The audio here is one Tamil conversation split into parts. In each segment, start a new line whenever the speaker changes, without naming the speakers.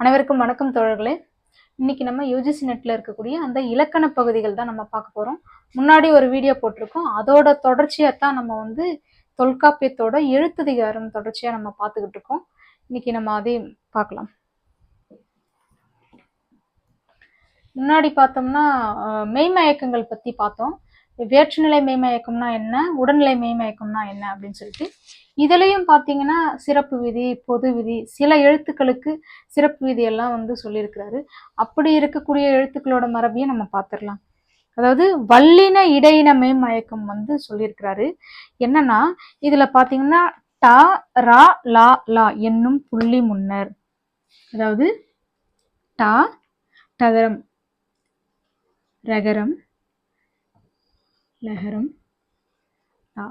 அனைவருக்கும் வணக்கம் தோழர்களே. இன்னைக்கு நம்ம யூஜிசி நெட்டில் இருக்கக்கூடிய அந்த இலக்கண பகுதிகள் தான் நம்ம பார்க்க போகிறோம் முன்னாடி ஒரு வீடியோ போட்டிருக்கோம். அதோட தொடர்ச்சியாக தான் நம்ம வந்து தொல்காப்பியத்தோட எழுத்ததிகாரம் தொடர்ச்சியாக நம்ம பார்த்துக்கிட்டு இருக்கோம். இன்னைக்கு நம்ம அதையும் பார்க்கலாம். முன்னாடி பார்த்தோம்னா மெய்மயக்கங்கள் பற்றி பார்த்தோம். வேற்றுநிலை மெய்மயக்கம்னா என்ன? உடல்நிலை மெய்மயக்கம்னா என்ன அப்படின்னு சொல்லிட்டு இதுலேயும் பார்த்தீங்கன்னா சிறப்பு விதி பொது விதி சில எழுத்துக்களுக்கு சிறப்பு விதியெல்லாம் வந்து சொல்லியிருக்கிறாரு. அப்படி இருக்கக்கூடிய எழுத்துக்களோட மரபையும் நம்ம பார்த்துடலாம் அதாவது வல்லின இடையின மயக்கம் வந்து சொல்லியிருக்கிறாரு. என்னன்னா இதில் பார்த்தீங்கன்னா டா ரா லா லா என்னும் புள்ளி முன்னர். அதாவது டா டகரம் ரகரம் லகரம் டா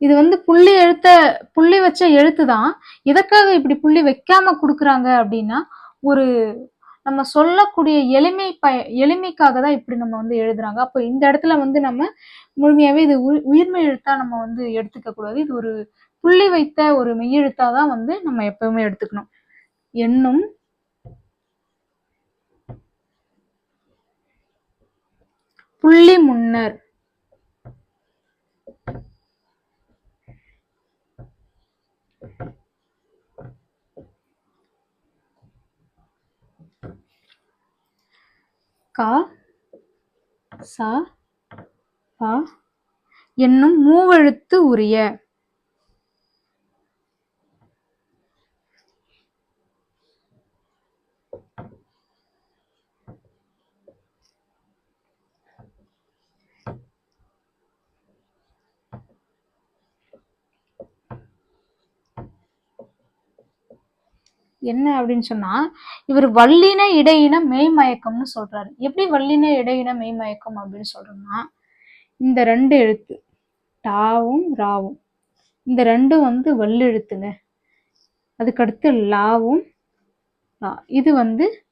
இது வந்து புள்ளி எழுத்த புள்ளி வச்ச எழுத்து தான். எதற்காக இப்படி புள்ளி வைக்காம கொடுக்குறாங்க அப்படின்னா ஒரு நம்ம சொல்லக்கூடிய எளிமை ப எளிமைக்காக தான் இப்படி நம்ம வந்து எழுதுறாங்க. அப்போ இந்த இடத்துல வந்து நம்ம முழுமையாவே இது உயி- உயிர்மெய் எழுத்தா நம்ம வந்து எடுத்துக்க கூடாது. இது ஒரு புள்ளி வைத்த ஒரு மெய்யெழுத்தா தான் வந்து நம்ம எப்பவுமே எடுத்துக்கணும். எண்ணும் புள்ளி முன்னர். கா சா பா என்னும் மூவெழுத்து உரிய என்ன அப்படின்னு சொன்னா இவர் வல்லின இடையின மெய்மயக்கம்னு சொல்றாரு. எப்படி வல்லின இடையின மெய்மயக்கம் அப்படின்னு சொல்றோம்னா இந்த ரெண்டு எழுத்து டாவும் ராவும். இந்த ரெண்டும் வந்து வல்லெழுத்துங்க. அதுக்கடுத்து லாவும் லா. இது வந்து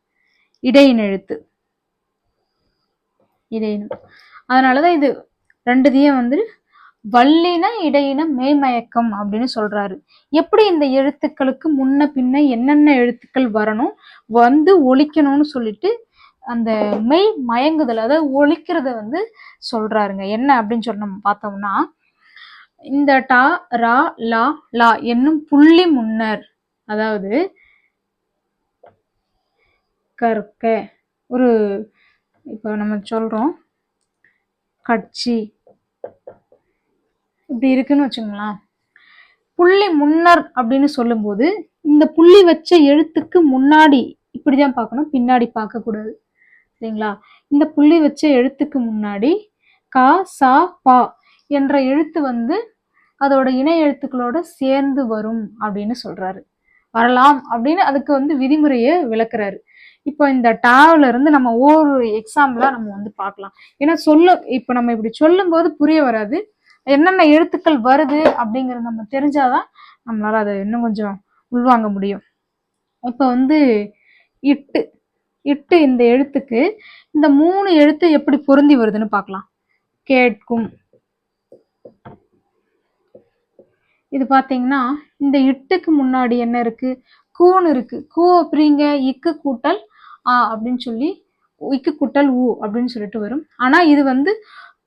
இடையின எழுத்து. இடையினம் அதனாலதான் இது ரெண்டுதையும் வந்து வல்லின இடையின மெய்மயக்கம் அப்படின்னு சொல்றாரு. எப்படி இந்த எழுத்துக்களுக்கு முன்ன பின்ன என்னென்ன எழுத்துக்கள் வரணும் வந்து ஒழிக்கணும்னு சொல்லிட்டு அந்த மெய் மயங்குதல் அதாவது ஒழிக்கிறத வந்து சொல்றாருங்க. என்ன அப்படின்னு சொல்லி நம்ம பார்த்தோம்னா இந்த டா ரா லா லா என்னும் புள்ளி முன்னர் அதாவது கற்க ஒரு இப்போ நம்ம சொல்றோம் கட்சி இப்படி இருக்குன்னு வச்சுங்களேன் புள்ளி முன்னர் அப்படின்னு சொல்லும்போது இந்த புள்ளி வச்ச எழுத்துக்கு முன்னாடி இப்படிதான் பார்க்கணும் பின்னாடி பார்க்கக்கூடாது. சரிங்களா? இந்த புள்ளி வச்ச எழுத்துக்கு முன்னாடி கா சா பா என்ற எழுத்து வந்து அதோட இணை எழுத்துக்களோட சேர்ந்து வரும் அப்படின்னு சொல்றாரு. வரலாம் அப்படின்னு அதுக்கு வந்து விதிமுறையை விளக்குறாரு. இப்போ இந்த டாவ்ல இருந்து நம்ம ஒவ்வொரு எக்ஸாம்பிளா நம்ம வந்து பார்க்கலாம். ஏன்னா சொல்ல இப்போ நம்ம இப்படி சொல்லும்போது புரிய வராது. என்னென்ன எழுத்துக்கள் வருது அப்படிங்கிறத நம்ம தெரிஞ்சாதான் நம்மளால அதை இன்னும் கொஞ்சம் உள்வாங்க முடியும். இப்போ வந்து இட்டு இட்டு இந்த எழுத்துக்கு இந்த மூணு எழுத்து எப்படி பொருந்தி வருதுன்னு பார்க்கலாம். கேட்கும். இது பார்த்தீங்கன்னா இந்த இட்டுக்கு முன்னாடி என்ன இருக்கு? கூன்னு இருக்கு. கூ அப்படிங்க இக்கு கூட்டல் ஆ அப்படின்னு சொல்லி இக்கு கூட்டல் ஊ அப்படின்னு சொல்லிட்டு வரும். ஆனா இது வந்து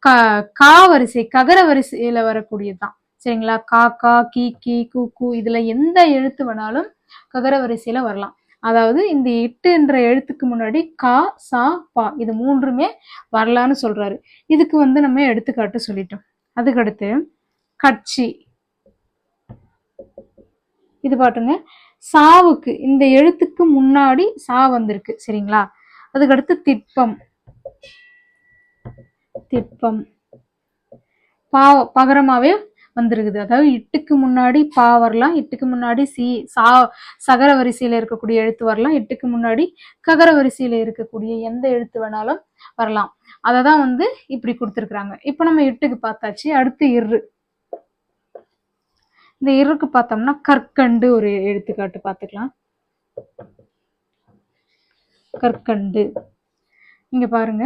கா கா வரிசை ககர வரிசையில வரக்கூடியதுதான். சரிங்களா? கா கா கி கி கு கு இதுல எந்த எழுத்து வேணாலும் ககர வரிசையில வரலாம். அதாவது இந்த இட்டு என்ற எழுத்துக்கு முன்னாடி கா சா பா இது மூன்றுமே வரலான்னு சொல்றாரு. இதுக்கு வந்து நம்ம எடுத்துக்காட்டு சொல்லிட்டோம். அதுக்கடுத்து கட்சி. இது பாட்டுங்க. சாவுக்கு இந்த எழுத்துக்கு முன்னாடி சா வந்திருக்கு. சரிங்களா? அதுக்கடுத்து திட்பம். திட்பம் பா பகரமாவே வந்திருக்குது. அதாவது இட்டுக்கு முன்னாடி பா வரலாம் இட்டுக்கு முன்னாடி சி சா சகர வரிசையில இருக்கக்கூடிய எழுத்து வரலாம் இட்டுக்கு முன்னாடி ககர வரிசையில இருக்கக்கூடிய எந்த எழுத்து வேணாலும் வரலாம். அதை தான் வந்து இப்படி கொடுத்துருக்குறாங்க. இப்போ நம்ம இட்டுக்கு பார்த்தாச்சு அடுத்து இரு. இந்த இருக்கு பார்த்தோம்னா கற்கண்டு ஒரு எடுத்துக்காட்டு பார்த்துக்கலாம். கற்கண்டு. இங்க பாருங்க.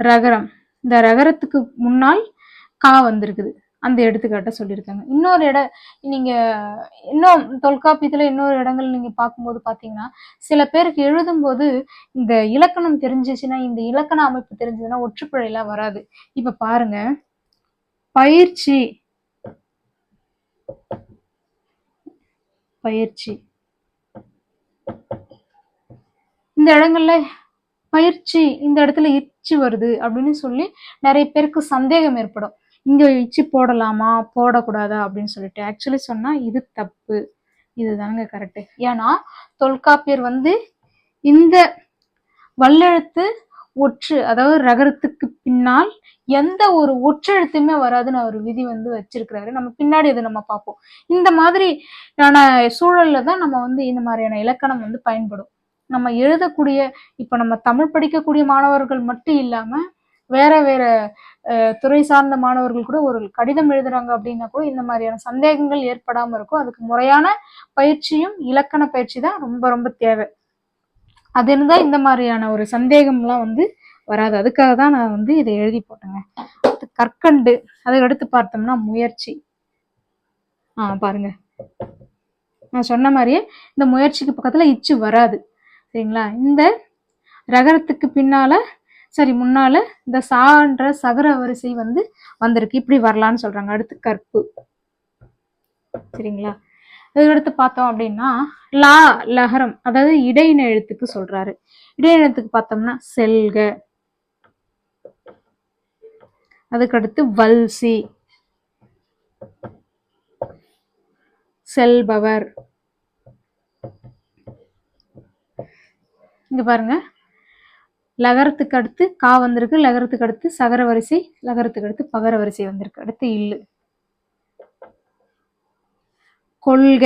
ரகரம். இந்த ரகரத்துக்கு முன்னால் கா வந்திருக்குது. அந்த எடுத்துக்காட்டை சொல்லியிருக்காங்க. இன்னொரு இட நீங்க இன்னும் தொல்காப்பியத்துல இன்னொரு இடங்கள் நீங்க பார்க்கும்போது பாத்தீங்கன்னா சில பேருக்கு எழுதும்போது இந்த இலக்கணம் தெரிஞ்சிச்சுன்னா இந்த இலக்கண அமைப்பு தெரிஞ்சதுன்னா ஒற்றுப்பிழையெல்லாம் வராது. இப்ப பாருங்க. பயிற்சி. பயிற்சி. இந்த இடங்கள்ல பயிற்சி இந்த இடத்துல இச்சு வருது அப்படின்னு சொல்லி நிறைய பேருக்கு சந்தேகம் ஏற்படும். இங்க இச்சு போடலாமா? போடக்கூடாதா? அப்படின்னு சொல்லிட்டு. ஆக்சுவலி சொன்னா இது தப்பு. இதுதாங்க கரெக்டு ஏன்னா தொல்காப்பியர் வந்து இந்த வல்லெழுத்து ஒற்று அதாவது ரகரத்துக்கு பின்னால் எந்த ஒரு ஒற்றெழுத்துமே வராதுன்னு அவர் விதி வந்து வச்சிருக்கிறாரு. நம்ம பின்னாடி அதை நம்ம பார்ப்போம். இந்த மாதிரியான சூழல்ல தான் நம்ம வந்து இந்த மாதிரியான இலக்கணம் வந்து பயன்படும். நம்ம எழுதக்கூடிய இப்போ நம்ம தமிழ் படிக்கக்கூடிய மாணவர்கள் மட்டும் இல்லாமல் வேற வேற துறை சார்ந்த மாணவர்கள் கூட ஒரு கடிதம் எழுதுறாங்க அப்படின்னா கூட இந்த மாதிரியான சந்தேகங்கள் ஏற்படாமல் இருக்கும். அதுக்கு முறையான பயிற்சியும் இலக்கண பயிற்சி தான் ரொம்ப ரொம்ப தேவை. அது இருந்தால் இந்த மாதிரியான ஒரு சந்தேகம்லாம் வந்து வராது. அதுக்காக தான் நான் வந்து இதை எழுதி போட்டேங்க. கற்கண்டு. அதை அடுத்து பார்த்தோம்னா முயற்சி. ஆ பாருங்க. நான் சொன்ன மாதிரியே இந்த முயற்சிக்கு பக்கத்தில் இச்சு வராது. சரிங்களா? இந்த ரகரத்துக்கு பின்னால சரி முன்னால இந்த சான்ற சகர வரிசை வந்து வந்திருக்கு. இப்படி வரலான்னு சொல்றாங்க. அடுத்து கற்பு. சரிங்களா? அதுக்கடுத்து பார்த்தோம் அப்படின்னா லா லகரம் அதாவது இடையின எழுத்துக்கு சொல்றாரு. இடையினத்துக்கு பார்த்தோம்னா செல்க. அதுக்கடுத்து வல்சி. செல்பவர். இங்கே பாருங்கள் லகரத்துக்கு அடுத்து கா வந்திருக்கு. லகரத்துக்கு அடுத்து சகர வரிசை லகரத்துக்கு அடுத்து பகர வரிசை வந்திருக்கு. அடுத்து இல்லு. கொள்க.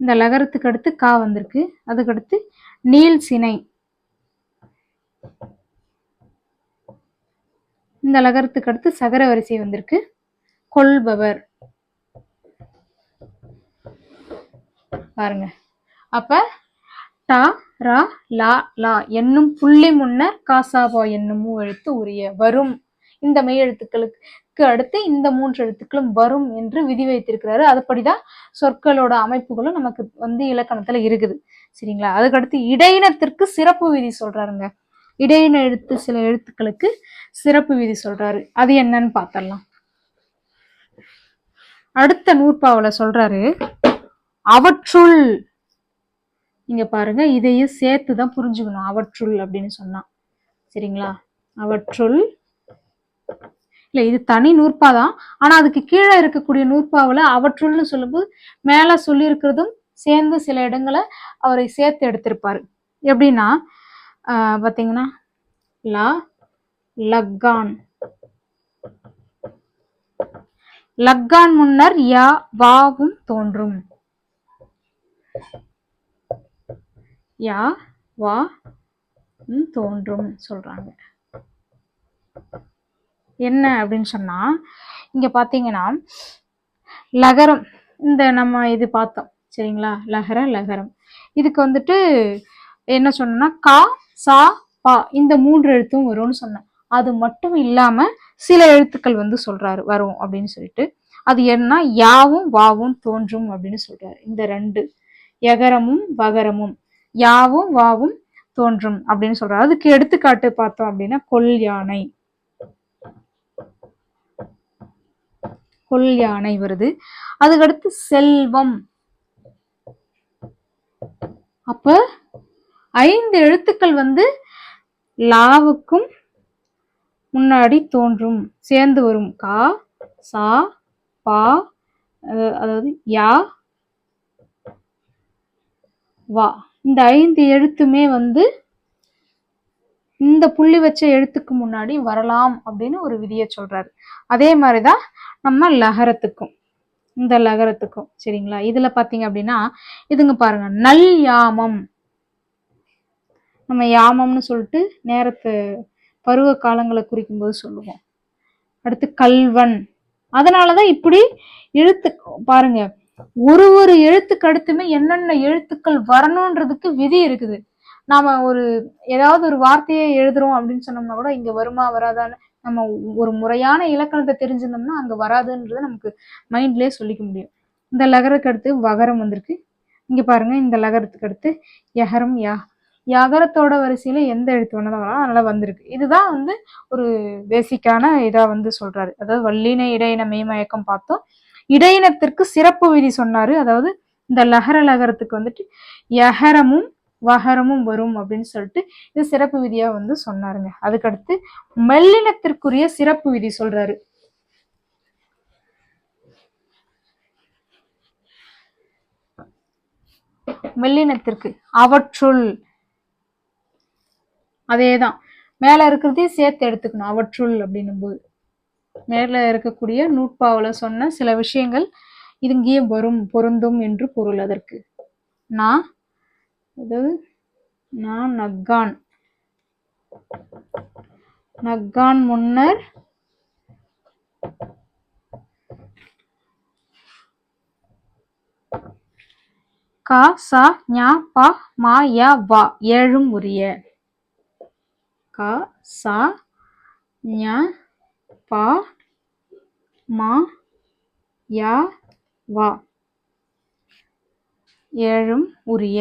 இந்த லகரத்துக்கு அடுத்து கா வந்திருக்கு. அதுக்கடுத்து நீல் சினை. இந்த லகரத்துக்கு அடுத்து சகர வரிசை வந்திருக்கு. கொள்பவர். பாருங்க. அப்போ டா ரா லா லா என்னும் புள்ளி முன்னர் காசாபா என்னும் மூ எழுத்து உரிய வரும். இந்த மெய் எழுத்துக்களுக்கு அடுத்து இந்த மூன்று எழுத்துக்களும் வரும் என்று விதி வைத்திருக்கிறாரு. அதுபடிதான் சொற்களோட அமைப்புகளும் நமக்கு வந்து இலக்கணத்துல இருக்குது. சரிங்களா? அதுக்கடுத்து இடையினத்திற்கு சிறப்பு விதி சொல்றாருங்க. இடையின எழுத்து சில எழுத்துக்களுக்கு சிறப்பு விதி சொல்றாரு. அது என்னன்னு பார்த்தரலாம் அடுத்த நூற்பாவில் சொல்றாரு அவற்றுள் நீங்கள் பாருங்க இதையும் சேர்த்து தான் புரிஞ்சுக்கணும். அவற்றுள் அப்படின்னு சொன்னால் சரிங்களா? அவற்றுள். இல்லை இது தனி நூற்பா தான். ஆனால் அதுக்கு கீழே இருக்கக்கூடிய நூற்பாவில் அவற்றுள்னு சொல்லும்போது மேலே சொல்லியிருக்கிறதும் சேர்ந்து சில இடங்களை அவரை சேர்த்து எடுத்திருப்பார். எப்படின்னா ஆஹ் பாத்தீங்கன்னா லா லக்கான். லக்கான் முன்னர் யா வாவும் தோன்றும். யா வா ம், தோன்றும் சொல்கிறாங்க என்ன அப்படின்னு சொன்னால் இங்கே பார்த்தீங்கன்னா லகரம் இந்த நம்ம இது பார்த்தோம் சரிங்களா? லகர லகரம். இதுக்கு வந்துட்டு என்ன சொன்னோம்னா கா சா பா இந்த மூன்று எழுத்தும் வரும்னு சொன்னேன். அது மட்டும் இல்லாமல் சில எழுத்துக்கள் வந்து சொல்கிறாரு வரும் அப்படின்னு சொல்லிட்டு. அது என்ன யாவும் வாவும் தோன்றும் அப்படின்னு சொல்கிறாரு இந்த ரெண்டு. எகரமும் வகரமும். யாவும் வாவும் தோன்றும் அப்படின்னு சொல்றாரு. அதுக்கு எடுத்துக்காட்டு பார்த்தோம் அப்படின்னா கொல் யானை. கொல் யானை வருது. அதுக்கடுத்து செல்வம். அப்ப ஐந்து எழுத்துக்கள் வந்து லாவுக்கும் முன்னாடி தோன்றும் சேர்ந்து வரும். கா சா பா அதாவது யா வா. இந்த ஐந்து எழுத்துமே வந்து இந்த புள்ளி வச்ச எழுத்துக்கு முன்னாடி வரலாம் அப்படின்னு ஒரு விதியை சொல்றாரு. அதே மாதிரிதான் நம்ம லகரத்துக்கும் இந்த லகரத்துக்கும் சரிங்களா? இதுல பாத்தீங்க அப்படின்னா இதுங்க பாருங்க நல் யாமம். நம்ம யாமம்னு சொல்லிட்டு நேரத்தை பருவ காலங்களை குறிக்கும் போது சொல்லுவோம். அடுத்து கல்வன். அதனாலதான் இப்படி எழுத்து பாருங்க ஒரு ஒரு எழுத்துக்கு அடுத்துமே என்னென்ன எழுத்துக்கள் வரணுன்றதுக்கு விதி இருக்குது. நாம ஒரு ஏதாவது ஒரு வார்த்தையை எழுதுறோம் அப்படின்னு சொன்னோம்னா கூட இங்க வருமா வராதான்னு நம்ம ஒரு முறையான இலக்கணத்தை தெரிஞ்சிருந்தோம்னா அங்க வராதுன்றத நமக்கு மைண்ட்லயே சொல்லிக்க முடியும். இந்த லகரத்துக்கு அடுத்து வகரம் வந்திருக்கு. இங்க பாருங்க இந்த லகரத்துக்கு அடுத்து யகரம் யா. யகரத்தோட வரிசையில எந்த எழுத்து வேணாலும் வரலாம். அதனால வந்திருக்கு. இதுதான் வந்து ஒரு பேசிக்கான இதா வந்து சொல்றாரு. அதாவது வல்லின இடையின மெய்மயக்கம் பார்த்தோம். இடையினத்திற்கு சிறப்பு விதி சொன்னாரு. அதாவது இந்த லகர லகரத்துக்கு வந்துட்டு யகரமும் வகரமும் வரும் அப்படின்னு சொல்லிட்டு இது சிறப்பு விதியா வந்து சொன்னாருங்க. அதுக்கடுத்து மெல்லினத்திற்குரிய சிறப்பு விதி சொல்றாரு. மெல்லினத்திற்கு அவற்றுள். அதேதான். மேல இருக்கிறதையும் சேர்த்து எடுத்துக்கணும். அவற்றுள் அப்படின்னும் போது மேல இருக்கக்கூடிய நூற்பாவுல சொன்ன சில விஷயங்கள் இது இங்கேயே வரும் பொருந்தும் என்று பொருள் அதற்கு. நான் அதாவது நான் நக்கான். நக்கான் முன்னர் கா சா ஞா பா மா யா வா ஏழும் உரிய. கா சா ஞா பா மா யா வா. ஏழும் உரிய.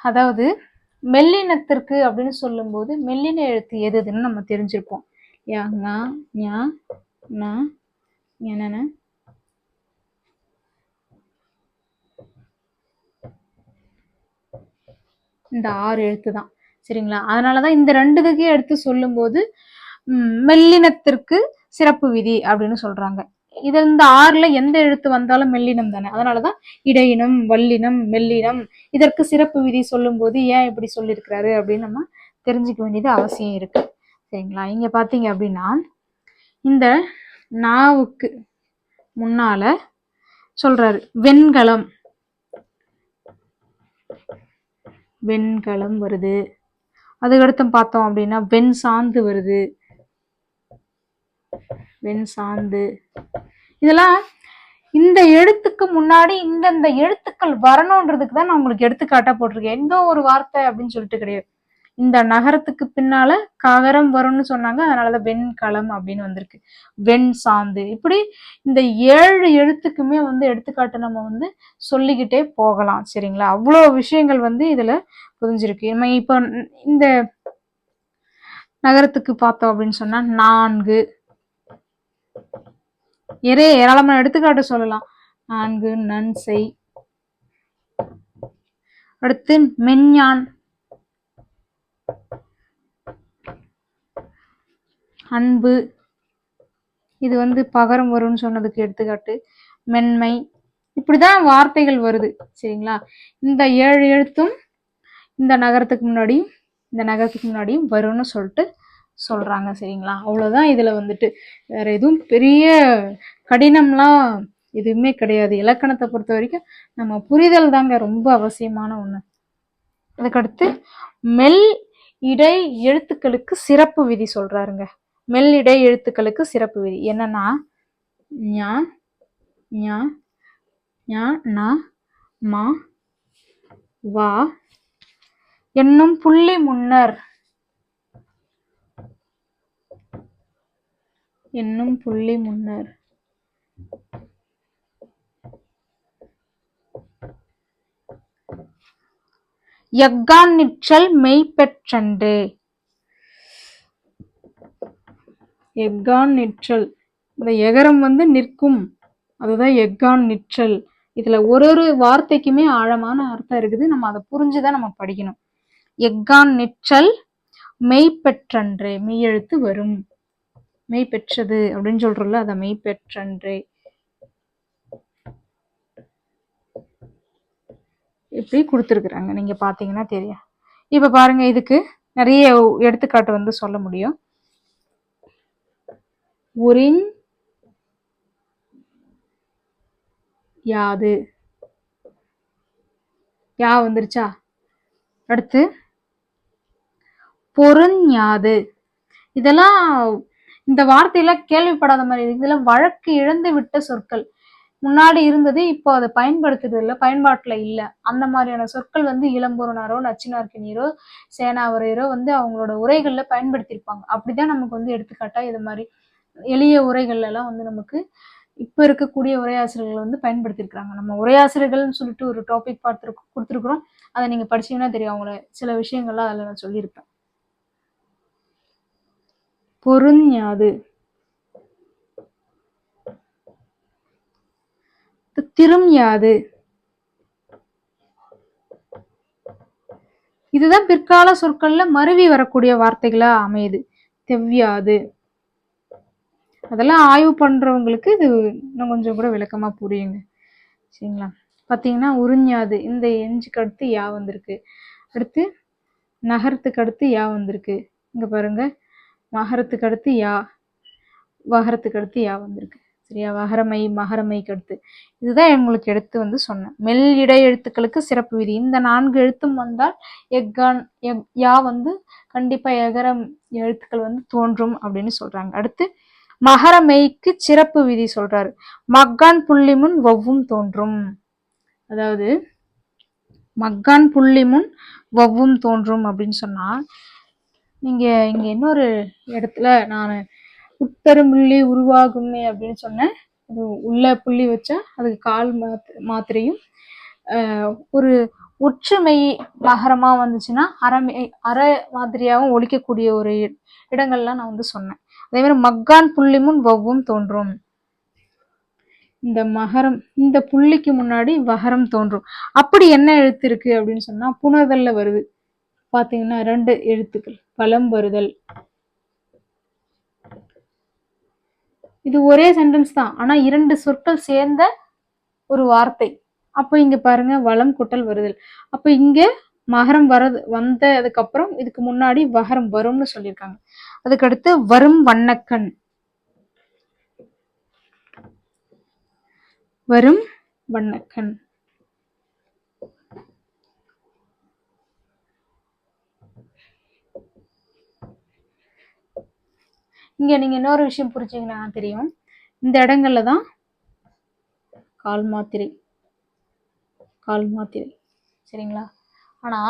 அதாவது மெல்லினத்திற்கு அப்படின்னு சொல்லும்போது மெல்லின எழுத்து எதுன்னு நம்ம தெரிஞ்சிருப்போம். யா ஞா ஞா நா என்னென்ன இந்த ஆறு எழுத்து தான் சரிங்களா? அதனாலதான் இந்த ரெண்டு வகையை எடுத்து சொல்லும்போது மெல்லினத்திற்கு சிறப்பு விதி அப்படின்னு சொல்றாங்க. இது இந்த ஆறுல எந்த எழுத்து வந்தாலும் மெல்லினம் தானே. அதனாலதான் இடையினம் வல்லினம் மெல்லினம் இதற்கு சிறப்பு விதி சொல்லும்போது ஏன் இப்படி சொல்லியிருக்கிறாரு அப்படின்னு நம்ம தெரிஞ்சுக்க வேண்டியது அவசியம் இருக்கு. சரிங்களா? இங்க பாத்தீங்க அப்படின்னா இந்த நாவுக்கு முன்னால சொல்றாரு வெண்கலம். வெண்கலம் வருது. அதுக்கடுத்து பார்த்தோம் அப்படின்னா வெண் சாந்து வருது. வெண் சாந்து. இதெல்லாம் இந்த எழுத்துக்கு முன்னாடி இந்தந்த எழுத்துக்கள் வரணுன்றதுக்கு தான் நான் உங்களுக்கு எடுத்துக்காட்டா போட்டிருக்கேன். எந்த ஒரு வார்த்தை அப்படின்னு சொல்லிட்டு கிடையாது. இந்த நகரத்துக்கு பின்னால ககரம் வரும்னு சொன்னாங்க. அதனாலதான் வெண்கலம் அப்படின்னு வந்திருக்கு. வெண் சாந்து. இப்படி இந்த ஏழு எழுத்துக்குமே வந்து எடுத்துக்காட்டு நம்ம வந்து சொல்லிக்கிட்டே போகலாம். சரிங்களா? அவ்வளோ விஷயங்கள் வந்து இதுல புரிஞ்சிருக்கு. நம்ம இப்போ இந்த நகரத்துக்கு பார்த்தோம் அப்படின்னு சொன்னா நான்கு. எரே ஏராளமான எடுத்துக்காட்டு சொல்லலாம். நான்கு நன்சை அடுத்து மெஞ்ஞான் அன்பு. இது வந்து பகரம் வரும்னு சொன்னதுக்கு எடுத்துக்காட்டு. மென்மை. இப்படிதான் வார்த்தைகள் வருது. சரிங்களா? இந்த ஏழு எழுத்தும் இந்த நகரத்துக்கு முன்னாடியும் இந்த நகரத்துக்கு முன்னாடியும் வரும்னு சொல்லிட்டு சொல்கிறாங்க சரிங்களா? அவ்வளோதான் இதில் வந்துட்டு. வேறு எதுவும் பெரிய கடினம்லாம் எதுவுமே கிடையாது. இலக்கணத்தை பொறுத்த வரைக்கும் நம்ம புரிதல் தாங்க ரொம்ப அவசியமான ஒன்று அதுக்கடுத்து மெல் இடை எழுத்துக்களுக்கு சிறப்பு விதி சொல்கிறாருங்க மெல்லிடை எழுத்துக்களுக்கு சிறப்பு விதி. என்னன்னா ஞா ஞா ஞா நா மா வா என்னும் புள்ளி முன்னர். என்னும் புள்ளி முன்னர். எக்கான் நிற்றல் மெய்ப்பெற்றன்று. எக்கான் நிற்றல். இந்த எகரம் வந்து நிற்கும். அதுதான் எக்கான் நிற்றல். இதில் ஒரு ஒரு வார்த்தைக்குமே ஆழமான அர்த்தம் இருக்குது. நம்ம அதை புரிஞ்சு தான் நம்ம படிக்கணும். எக்கான் நிற்றல் மெய்ப்பெற்றன்றே மெய்யெழுத்து வரும். மெய் பெற்றது அப்படின்னு சொல்றோம்ல அதை மெய் பெற்றன்றே இப்படி கொடுத்துருக்குறாங்க. நீங்கள் பார்த்தீங்கன்னா தெரியும். இப்போ பாருங்கள் இதுக்கு நிறைய எடுத்துக்காட்டு வந்து சொல்ல முடியும். உரின் யாது? யா வந்துருச்சா? அடுத்து பொருஞ்யாது இதெல்லாம் இந்த வார்த்தையெல்லாம் கேள்விப்படாத மாதிரி இருக்கு. இதெல்லாம் வழக்கு இழந்து விட்ட சொற்கள். முன்னாடி இருந்தது இப்போ அதை பயன்படுத்துறது இல்லை பயன்பாட்டில் இல்லை. அந்த மாதிரியான சொற்கள் வந்து இளம்பொருணாரோ நச்சினார்கினியரோ சேனாவரையரோ வந்து அவங்களோட உரைகளில் பயன்படுத்தியிருப்பாங்க. அப்படிதான் நமக்கு வந்து எடுத்துக்காட்டா இது மாதிரி எளிய உரைகள்லாம் வந்து நமக்கு இப்போ இருக்கக்கூடிய உரையாசிரியர்கள் வந்து பயன்படுத்தியிருக்கிறாங்க. நம்ம உரையாசிரியர்கள்னு சொல்லிட்டு ஒரு டாபிக் பார்த்துருக்கு கொடுத்துருக்குறோம். அதை நீங்கள் படிச்சீங்கன்னா தெரியும். அவங்கள சில விஷயங்கள்லாம் அதில் நான் சொல்லியிருப்பேன். பொருஞ்ஞாது திரும் யாது? இதுதான் பிற்கால சொற்கள்ல மருவி வரக்கூடிய வார்த்தைகளா அமையுது. தெவ்யாது. அதெல்லாம் ஆய்வு பண்ணுறவங்களுக்கு இது இன்னும் கொஞ்சம் கூட விளக்கமாக புரியுங்க. சரிங்களா? பார்த்தீங்கன்னா உறிஞ்சாது. இந்த எஞ்சுக்கு அடுத்து யா வந்திருக்கு. அடுத்து நகரத்துக்கு அடுத்து யா வந்திருக்கு. இங்கே பாருங்க. மகரத்துக்கு அடுத்து யா. வகரத்துக்கு அடுத்து யா வந்திருக்கு. சரியா? வகரமை மகரமைக்கு அடுத்து. இதுதான் உங்களுக்கு எடுத்து வந்து சொன்னேன். மெல் இடை எழுத்துக்களுக்கு சிறப்பு விதி. இந்த நான்கு எழுத்தும் வந்தால் எக்கான் எக் யா வந்து கண்டிப்பாக எகரம் எழுத்துக்கள் வந்து தோன்றும் அப்படின்னு சொல்கிறாங்க அடுத்து மகரமெய்க்கு சிறப்பு விதி சொல்றாரு. மக்கான் புள்ளி முன் வவ்வும் தோன்றும். அதாவது மக்கான் புள்ளி முன் வவ்வும் தோன்றும் அப்படின்னு சொன்னா நீங்க இங்க இன்னொரு இடத்துல நான் உட்பெருமுள்ளி உருவாகுமே அப்படின்னு சொன்னேன் அது உள்ள புள்ளி வச்சா அதுக்கு கால் மாத் மாத்திரையும் ஒரு ஒற்றுமை மகரமா வந்துச்சுன்னா அறமை அற மாதிரியாகவும் ஒழிக்கக்கூடிய ஒரு இடங்கள்லாம் நான் வந்து சொன்னேன். அதே மாதிரி மக்கான் புள்ளி முன் வவ்வும் தோன்றும். இந்த மகரம் இந்த புள்ளிக்கு முன்னாடி வகரம் தோன்றும். அப்படி என்ன எழுத்து இருக்கு அப்படின்னு சொன்னா புணர்தல்ல வருது. பாத்தீங்கன்னா ரெண்டு எழுத்துக்கள். பலம் வருதல். இது ஒரே சென்டென்ஸ் தான். ஆனா இரண்டு சொற்கள் சேர்ந்த ஒரு வார்த்தை. அப்போ இங்க பாருங்க வளம் குட்டல் வருதல். அப்போ இங்க மகரம் வரது வந்ததுக்கப்புறம் இதுக்கு முன்னாடி வகரம் வரும்னு சொல்லியிருக்காங்க. அதுக்கடுத்து வரும் வண்ணக்கண். வரும் வண்ணக்கண். இங்க நீங்க இன்னொரு விஷயம் புரிஞ்சீங்கன்னா தெரியும். இந்த இடங்கள்ல தான் கால் மாத்திரை. கால் மாத்திரை. சரிங்களா? ஆனா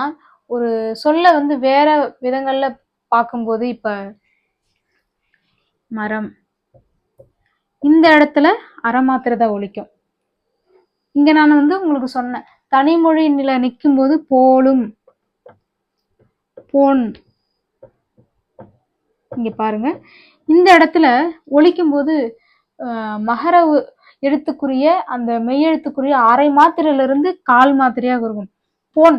ஒரு சொல்ல வந்து வேற விதங்கள்ல பார்க்கும்போது இப்ப மரம். இந்த இடத்துல அரை மாத்திரை தான் ஒழிக்கும். இங்க நான் வந்து உங்களுக்கு சொன்னேன் தனிமொழி நில நிற்கும் போது போலும். போன். இங்க பாருங்க. இந்த இடத்துல ஒழிக்கும் போது மகர எழுத்துக்குரிய அந்த மெய்யெழுத்துக்குரிய அரை மாத்திரையிலிருந்து கால் மாத்திரையாக இருக்கும். போன்.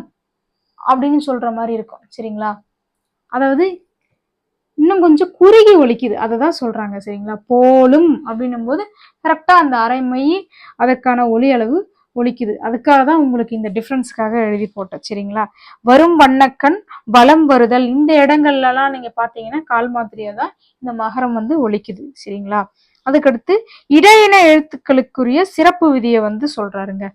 அப்படின்னு சொல்கிற மாதிரி இருக்கும் சரிங்களா? அதாவது இன்னும் கொஞ்சம் குறுகி ஒழிக்குது அதை தான் சொல்கிறாங்க சரிங்களா? போலும் அப்படின்னும் போது கரெக்டாக அந்த அரைமை அதற்கான ஒளி அளவு ஒழிக்குது அதுக்காக தான் உங்களுக்கு இந்த டிஃப்ரென்ஸ்க்காக எழுதி போட்டேன் சரிங்களா? வரும் வண்ணக்கண் வலம் வருதல். இந்த இடங்கள்லலாம் நீங்கள் பார்த்தீங்கன்னா கால் மாதிரியாக தான் இந்த மகரம் வந்து ஒழிக்குது சரிங்களா? அதுக்கடுத்து இடையின எழுத்துக்களுக்குரிய சிறப்பு விதியை வந்து சொல்கிறாருங்க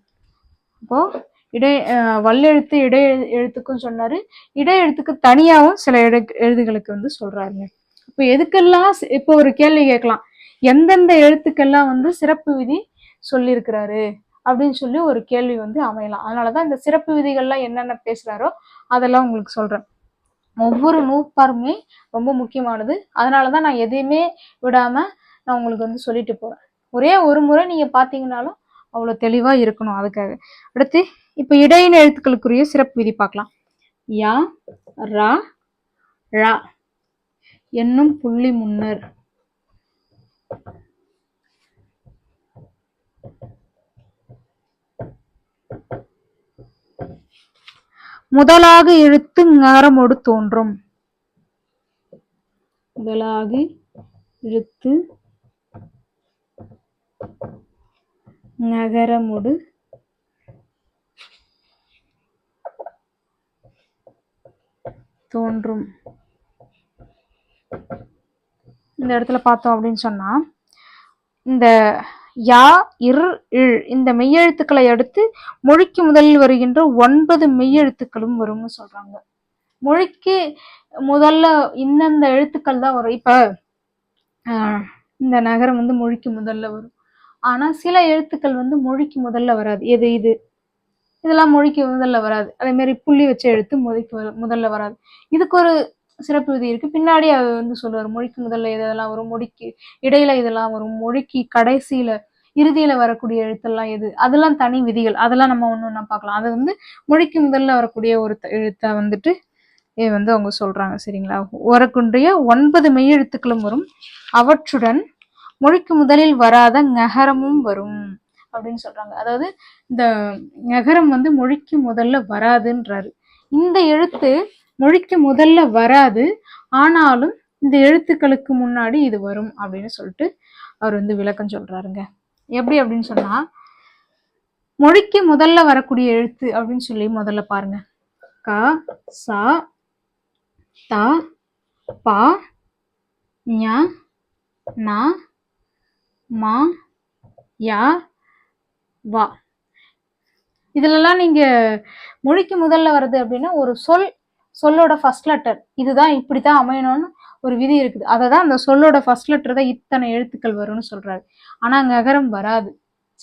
அப்போது இடை வல்லெழுத்து இடை எழு- எழுத்துக்கும் சொன்னாரு. இடை எழுத்துக்கு தனியாகவும் சில எழு எழுதுகளுக்கு வந்து சொல்றாருங்க. இப்போ எதுக்கெல்லாம் இப்போ ஒரு கேள்வி கேட்கலாம். எந்தெந்த எழுத்துக்கெல்லாம் வந்து சிறப்பு விதி சொல்லியிருக்கிறாரு அப்படின்னு சொல்லி ஒரு கேள்வி வந்து அமையலாம். அதனாலதான் இந்த சிறப்பு விதிகள்லாம் என்னென்ன பேசுறாரோ அதெல்லாம் உங்களுக்கு சொல்றேன். ஒவ்வொரு நூற்பாருமே ரொம்ப முக்கியமானது. அதனாலதான் நான் எதையுமே விடாம நான் உங்களுக்கு வந்து சொல்லிட்டு போறேன். ஒரே ஒரு முறை நீங்க பாத்தீங்கன்னாலும் அவ்வளோ தெளிவாக இருக்கணும் அதுக்காக. அடுத்து இப்போ இடையின எழுத்துக்களுக்குரிய சிறப்பு விதி பார்க்கலாம். யா ரா ழா என்னும் புள்ளி முன்னர். முதலாக எழுத்து ஞாரமோடு தோன்றும். முதலாக எழுத்து நகரமுடு தோன்றும். இந்த இடத்துல பார்த்தோம் அப்படின்னு சொன்னா இந்த யா இர் இழ் இந்த மெய்யெழுத்துக்களை அடுத்து மொழிக்கு முதலில் வருகின்ற ஒன்பது மெய்யெழுத்துக்களும் வரும்னு சொல்றாங்க. மொழிக்கு முதல்ல இந்தந்த எழுத்துக்கள் தான் வரும். இப்ப இந்த நகரம் வந்து மொழிக்கு முதல்ல வரும். ஆனா சில எழுத்துக்கள் வந்து மொழிக்கு முதல்ல வராது. எது இது? இதெல்லாம் மொழிக்கு முதல்ல வராது. அதே மாதிரி புள்ளி வச்ச எழுத்து மொழிக்கு முதல்ல வராது. இதுக்கு ஒரு சிறப்பு விதி இருக்கு. பின்னாடி அது வந்து சொல்லுவார் மொழிக்கு முதல்ல இதெல்லாம் வரும் மொழிக்கு இடையில இதெல்லாம் வரும் மொழிக்கு கடைசியில இறுதியில வரக்கூடிய எழுத்தெல்லாம் எது? அதெல்லாம் தனி விதிகள். அதெல்லாம் நம்ம ஒன்று ஒன்றா பார்க்கலாம். அது வந்து மொழிக்கு முதல்ல வரக்கூடிய ஒரு எழுத்தை வந்துட்டு இது வந்து அவங்க சொல்றாங்க. சரிங்களா? வரக்கூடிய ஒன்பது மெய்யெழுத்துக்களும் வரும். அவற்றுடன் மொழிக்கு முதலில் வராத நகரமும் வரும். அப்படின்னு சொல்கிறாங்க அதாவது இந்த நகரம் வந்து மொழிக்கு முதல்ல வராதுன்றாரு. இந்த எழுத்து மொழிக்கு முதல்ல வராது ஆனாலும் இந்த எழுத்துக்களுக்கு முன்னாடி இது வரும் அப்படின்னு சொல்லிட்டு அவர் வந்து விளக்கம் சொல்கிறாருங்க எப்படி அப்படின்னு சொன்னால் மொழிக்கு முதல்ல வரக்கூடிய எழுத்து அப்படின்னு சொல்லி முதல்ல பாருங்க. க ச த ப ஞ ந மா யா வா. இதுலலாம் நீங்கள் மொழிக்கு முதல்ல வருது அப்படின்னா ஒரு சொல் சொல்லோட ஃபர்ஸ்ட் லெட்டர் இதுதான் இப்படி தான் அமையணும்னு ஒரு விதி இருக்குது. அதை தான் அந்த சொல்லோட ஃபர்ஸ்ட் லெட்டர் தான் இத்தனை எழுத்துக்கள் வரும்னு சொல்கிறாரு ஆனால் அங்கே அகரம் வராது.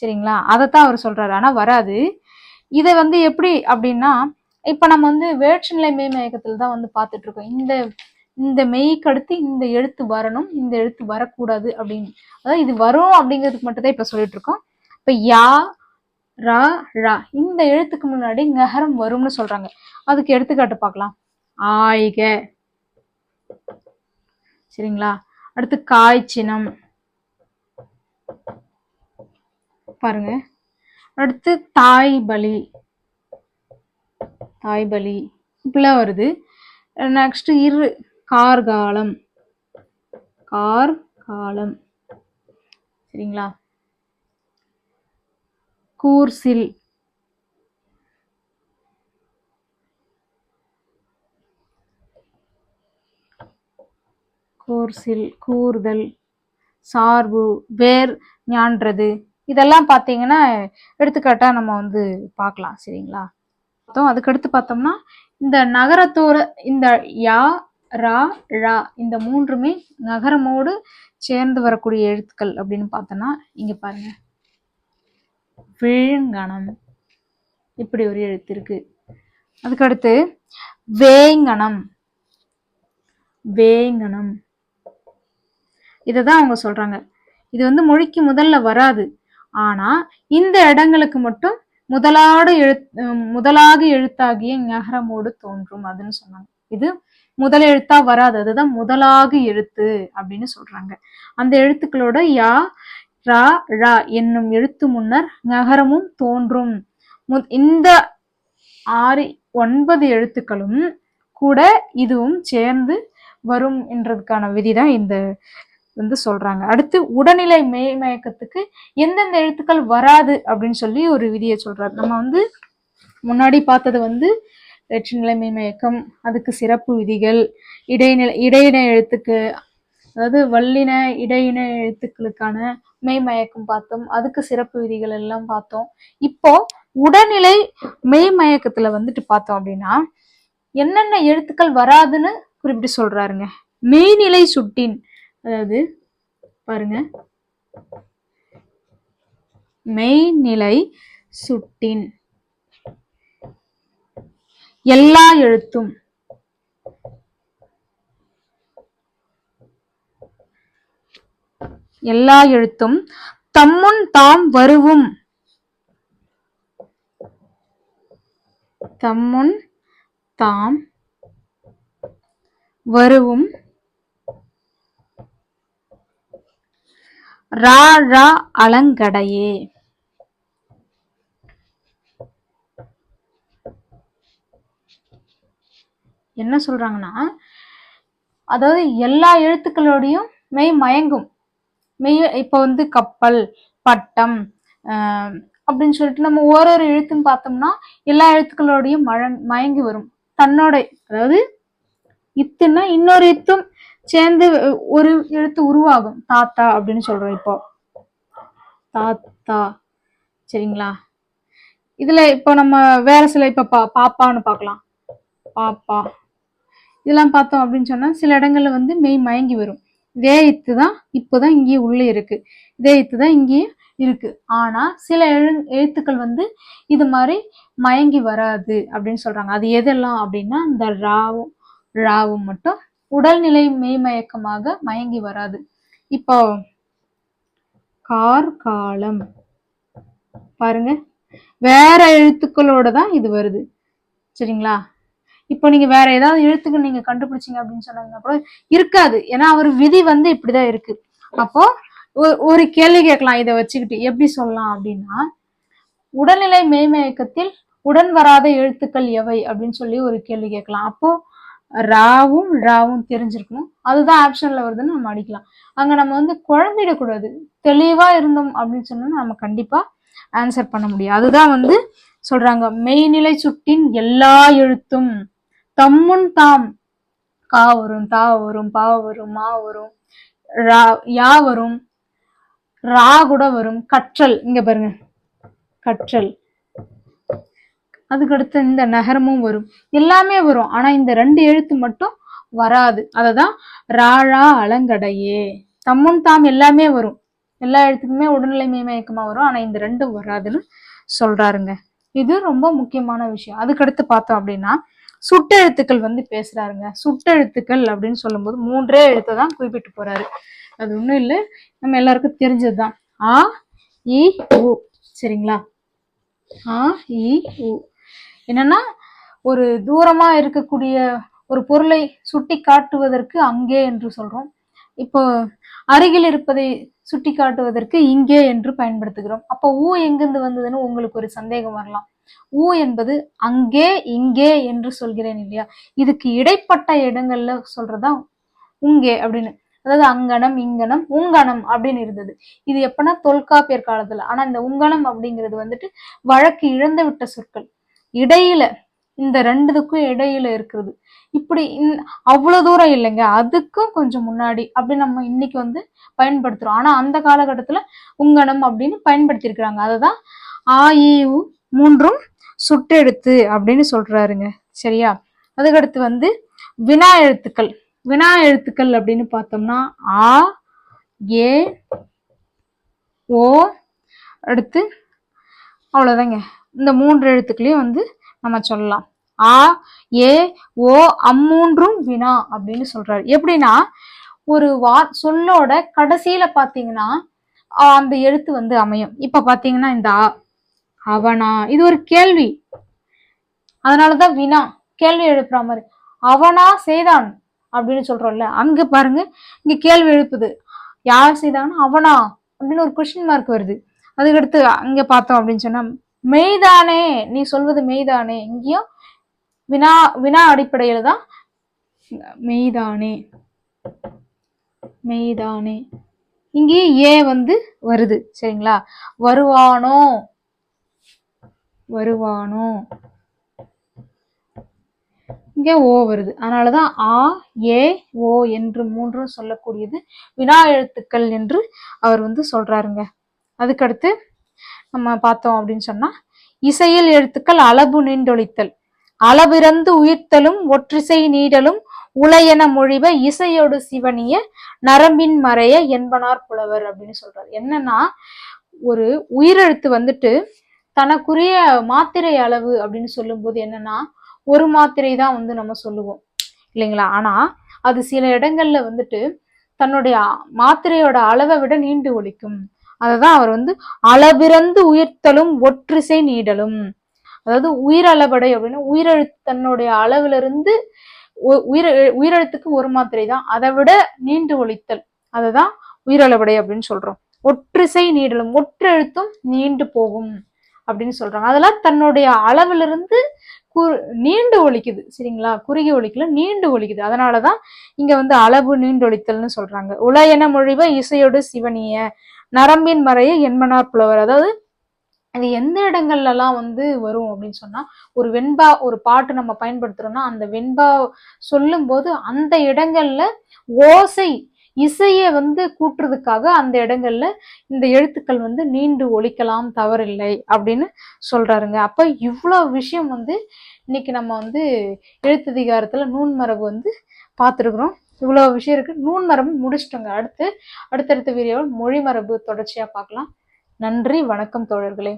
சரிங்களா? அதைத்தான் அவர் சொல்கிறாரு ஆனால் வராது. இதை வந்து எப்படி அப்படின்னா இப்போ நம்ம வந்து வேற்றுநிலை மெய் மயக்கத்தில் தான் வந்து பார்த்துட்டு இருக்கோம் இந்த இந்த மெய்க்கு அடுத்து இந்த எழுத்து வரணும் இந்த எழுத்து வரக்கூடாது அப்படின்னு அதாவது இது வரும் அப்படிங்கிறதுக்கு மட்டும் தான் இப்ப சொல்லிட்டு இருக்கோம் இப்போ யா ரா ழா இந்த எழுத்துக்கு முன்னாடி நகரம் வரும்னு சொல்றாங்க. அதுக்கு எடுத்துக்காட்டு பார்க்கலாம். ஆய்க. சரிங்களா? அடுத்து காய்ச்சினம் பாருங்க. அடுத்து தாய் பலி. தாய் பலி. இப்படிலாம் வருது. நெக்ஸ்ட் இரு. கார்காலம். கார் காலம் சரிங்களா? கூர்சில். கூர்சில் கூறுதல் சார்பு வேர் ஞான்றது. இதெல்லாம் பார்த்தீங்கன்னா எடுத்துக்காட்டாக நம்ம வந்து பார்க்கலாம் சரிங்களா? அதுக்கடுத்து பார்த்தோம்னா இந்த நகரத்தோட இந்த யா ரா ழா இந்த மூன்றுமே நகரமோடு சேர்ந்து வரக்கூடிய எழுத்துக்கள் அப்படின்னு பார்த்தோம்னா இங்கே பாருங்கள் விழுங்கணம் இப்படி ஒரு எழுத்து இருக்கு. அதுக்கடுத்து வேங்கணம். வேங்கணம். இதை தான் அவங்க சொல்றாங்க. இது வந்து மொழிக்கு முதல்ல வராது. ஆனா இந்த இடங்களுக்கு மட்டும் முதலாடு எழுத் முதலாக எழுத்தாகிய நகரமோடு தோன்றும் அதுன்னு சொன்னாங்க. இது முதல் எழுத்தா வராது. அதுதான் முதலாக எழுத்து அப்படின்னு சொல்றாங்க. அந்த எழுத்துக்களோட யா ரா ழா என்னும் எழுத்து முன்னர் நகரமும் தோன்றும். இந்த ஆறு ஒன்பது எழுத்துக்களும் கூட இதுவும் சேர்ந்து வரும் என்றதுக்கான விதி தான் இந்த வந்து சொல்றாங்க. அடுத்து உடல்நிலை மேய்மயக்கத்துக்கு எந்தெந்த எழுத்துக்கள் வராது அப்படின்னு சொல்லி ஒரு விதியை சொல்றாரு. நம்ம வந்து முன்னாடி பார்த்தது வந்து வெற்றுநிலை மெய்மயக்கம் அதுக்கு சிறப்பு விதிகள் இடைநிலை இடையின எழுத்துக்கு அதாவது வல்லின இடையின எழுத்துக்களுக்கான மெய்மயக்கம் பார்த்தோம். அதுக்கு சிறப்பு விதிகள் எல்லாம் பார்த்தோம். இப்போ உடல்நிலை மெய்மயக்கத்துல வந்துட்டு பார்த்தோம் அப்படின்னா என்னென்ன எழுத்துக்கள் வராதுன்னு குறிப்பிட்டு சொல்றாருங்க. மெய்நிலை சுட்டின் அதாவது பாருங்க. மெய்நிலை சுட்டின். எல்லா எழுத்தும். எல்லா எழுத்தும் தம்முன் தாம் வருவும். தம்முன் தாம் வருவும். ரா ரா அலங்கடையே. என்ன சொல்றாங்கன்னா அதாவது எல்லா எழுத்துக்களோடையும் மெய் மயங்கும். மெய் இப்போ வந்து கப்பல் பட்டம் அப்படின்னு சொல்லிட்டு நம்ம ஒரு ஒரு எழுத்துன்னு பார்த்தோம்னா எல்லா எழுத்துக்களோடையும் மழ மயங்கி வரும். தன்னோட அதாவது இத்துன்னா இன்னொரு இத்தும் சேர்ந்து ஒரு எழுத்து உருவாகும். தாத்தா அப்படின்னு சொல்றோம் இப்போ. தாத்தா. சரிங்களா? இதுல இப்போ நம்ம வேற சில இப்ப பா பாப்பான்னு பார்க்கலாம். பாப்பா. இதெல்லாம் பார்த்தோம் அப்படின்னு சொன்னா சில இடங்கள்ல வந்து மெய் மயங்கி வரும். இதே இத்து தான் இப்போதான் இங்கேயே உள்ளே இருக்கு. இதே இத்து தான் இங்கேயும் இருக்கு. ஆனா சில எழு எழுத்துக்கள் வந்து இது மாதிரி மயங்கி வராது அப்படின்னு சொல்றாங்க. அது எதெல்லாம் அப்படின்னா இந்த ராவும் ராவும் மட்டும் உடல்நிலை மெய்மயக்கமாக மயங்கி வராது. இப்போ கார்காலம். பாருங்க. வேற எழுத்துக்களோட தான் இது வருது. சரிங்களா? இப்போ நீங்க வேற ஏதாவது எழுத்துக்கு நீங்க கண்டுபிடிச்சீங்க அப்படின்னு சொன்னாங்கன்னா கூட இருக்காது. ஏன்னா அவர் விதி வந்து இப்படிதான் இருக்கு. அப்போ ஒ- ஒரு கேள்வி கேட்கலாம். இதை வச்சுக்கிட்டு எப்படி சொல்லலாம் அப்படின்னா உடல்நிலை மெய்மயக்கத்தில் உடன் வராத எழுத்துக்கள் எவை அப்படின்னு சொல்லி ஒரு கேள்வி கேட்கலாம். அப்போ ராவும் ராவும் தெரிஞ்சிருக்கணும். அதுதான் ஆப்ஷன்ல வருதுன்னு நம்ம அடிக்கலாம். அங்க நம்ம வந்து குழம்பிடக்கூடாது. தெளிவா இருந்தோம் அப்படின்னு சொன்னா நம்ம கண்டிப்பா ஆன்சர் பண்ண முடியும் அதுதான் வந்து சொல்றாங்க. மெய்நிலை சுட்டின் எல்லா எழுத்தும். தம்முன் தாம். கா வரும் தா வரும் பா வரும் மா வரும் ரா யா வரும் ரா கூட வரும். கற்றல் இங்க பாருங்க. கற்றல். அதுக்கடுத்து இந்த நகரமும் வரும். எல்லாமே வரும். ஆனா இந்த ரெண்டு எழுத்து மட்டும் வராது. அததான் ராழா அலங்கடையே. தம்முன் தாம் எல்லாமே வரும். எல்லா எழுத்துக்குமே உடல்நிலை மேமயக்கமா வரும். ஆனா இந்த ரெண்டும் வராதுன்னு சொல்றாருங்க. இது ரொம்ப முக்கியமான விஷயம். அதுக்கடுத்து பார்த்தோம் அப்படின்னா சுட்டெழுத்துக்கள் வந்து பேசுறாருங்க. சுட்டெழுத்துக்கள் அப்படின்னு சொல்லும்போது மூன்றே எழுத்தை தான் குறிப்பிட்டு போறாரு. அது ஒன்றும் இல்லை. நம்ம எல்லாருக்கும் தெரிஞ்சதுதான். ஆ இ உ. சரிங்களா? ஆ இ உ. என்னன்னா ஒரு தூரமா இருக்கக்கூடிய ஒரு பொருளை சுட்டி காட்டுவதற்கு அங்கே என்று சொல்றோம். இப்போ அருகில் இருப்பதை சுட்டி காட்டுவதற்கு இங்கே என்று பயன்படுத்துகிறோம். அப்போ ஊ எங்கிருந்து வந்ததுன்னு உங்களுக்கு ஒரு சந்தேகம் வரலாம். ஊ என்பது அங்கே இங்கே என்று சொல்கிறேன் இல்லையா? இதுக்கு இடைப்பட்ட இடங்கள்ல சொல்றதா உங்கே அப்படின்னு. அதாவது அங்கனம் இங்கனம் உங்கனம் அப்படின்னு இருந்தது. இது எப்பன்னா தொல்காப்பியர் காலத்துல. ஆனா இந்த உங்கனம் அப்படிங்கிறது வந்துட்டு வழக்கு இழந்து விட்ட சொற்கள். இடையில இந்த ரெண்டுதுக்கும் இடையில இருக்கிறது. இப்படி இந்- அவ்வளவு தூரம் இல்லைங்க. அதுக்கும் கொஞ்சம் முன்னாடி அப்படி நம்ம இன்னைக்கு வந்து பயன்படுத்துறோம். ஆனா அந்த காலகட்டத்துல உங்கனம் அப்படின்னு பயன்படுத்தியிருக்கிறாங்க. அதுதான் ஆ இ உ மூன்றும் சுட்டெழுத்து அப்படின்னு சொல்றாருங்க. சரியா? அதுக்கடுத்து வந்து வினா எழுத்துக்கள். வினா எழுத்துக்கள் அப்படின்னு பார்த்தோம்னா ஆ ஏ ஓ அடுத்து அவ்வளோதாங்க இந்த மூன்று எழுத்துக்களையும் வந்து நம்ம சொல்லலாம். ஆ ஏ ஓ அம்மூன்றும் வினா அப்படின்னு சொல்றாரு. எப்படின்னா ஒரு வா சொல்லோட கடைசியில பாத்தீங்கன்னா அந்த எழுத்து வந்து அமையும். இப்ப பாத்தீங்கன்னா இந்த ஆ. அவனா? இது ஒரு கேள்வி. அதனாலதான் வினா கேள்வி எழுப்புற மாதிரி. அவனா செய்தான் அப்படின்னு சொல்றோம்ல அங்க பாருங்க இங்க கேள்வி எழுப்புது. யார் செய்தாங்கன்னா அவனா அப்படின்னு ஒரு கொஸ்டின் மார்க் வருது. அதுக்கடுத்து அங்க பார்த்தோம் அப்படின்னு சொன்னா மெய்தானே நீ சொல்வது மெய்தானே இங்கேயும் வினா வினா அடிப்படையில தான் மெய்தானே மெய்தானே. இங்கேயும் ஏ வந்து வருது சரிங்களா? வருவானோ? வருவானோ? இங்கே ஓ வருது. அதனாலதான் ஆ ஏ ஓ என்று மூன்றும் சொல்லக்கூடியது வினா எழுத்துக்கள் என்று அவர் வந்து சொல்றாருங்க. அதுக்கடுத்து நம்ம பார்த்தோம் அப்படின்னு சொன்னா இசையில் எழுத்துக்கள் அளபு நீண்டொழித்தல். அளவிறந்து உயிர்த்தலும் ஒற்றிசை நீடலும் உலையென மொழிவ இசையோடு சிவனிய நரம்பின் மறைய என்பனார் புலவர் அப்படின்னு சொல்றாரு. என்னன்னா ஒரு உயிரெழுத்து வந்துட்டு தனக்குரிய மாத்திரை அளவு அப்படின்னு சொல்லும்போது என்னன்னா ஒரு மாத்திரை தான் வந்து நம்ம சொல்லுவோம். இல்லைங்களா? ஆனா அது சில இடங்கள்ல வந்துட்டு தன்னுடைய மாத்திரையோட அளவை விட நீண்டு ஒழிக்கும். அததான் அவர் வந்து அளவிறந்து உயிர்த்தலும் ஒற்றிசை நீடலும். அதாவது உயிரளபடை அப்படின்னா உயிரெழுத்து தன்னுடைய அளவுல இருந்து ஒ- உயிர் உயிரெழுத்துக்கு ஒரு மாத்திரை தான். அதை விட நீண்டு ஒழித்தல். அதுதான் உயிரளபடை அப்படின்னு சொல்றோம். ஒற்றிசை நீடலும் ஒற்றெழுத்தும் நீண்டு போகும். அப்படின்னு சொல்கிறாங்க அதெல்லாம் தன்னுடைய அளவிலிருந்து கு நீண்டு ஒழிக்குது. சரிங்களா? குறுகி ஒழிக்கல நீண்டு ஒழிக்குது. அதனால தான் இங்கே வந்து அளவு நீண்டு ஒழித்தல்னு சொல்கிறாங்க உலயன மொழிவ இசையோடு சிவனிய. நரம்பின் மறைய என்மனார் புலவர். அதாவது அது எந்த இடங்கள்லலாம் வந்து வரும் அப்படின்னு சொன்னால் ஒரு வெண்பா ஒரு பாட்டு நம்ம பயன்படுத்துகிறோம்னா அந்த வெண்பா சொல்லும்போது அந்த இடங்கள்ல ஓசை இசையை வந்து கூட்டுறதுக்காக அந்த இடங்கள்ல இந்த எழுத்துக்கள் வந்து நீண்டு ஒழிக்கலாம் தவறில்லை அப்படின்னு சொல்றாருங்க. அப்ப இவ்வளவு விஷயம் வந்து இன்னைக்கு நம்ம வந்து எழுத்ததிகாரத்துல நூன் மரபு வந்து பார்த்துருக்குறோம். இவ்வளவு விஷயம் இருக்கு. நூன் மரபு முடிச்சிட்டோங்க. அடுத்து அடுத்தடுத்த வீடியோவில் மொழி மரபு தொடர்ச்சியா பார்க்கலாம். நன்றி. வணக்கம் தோழர்களே.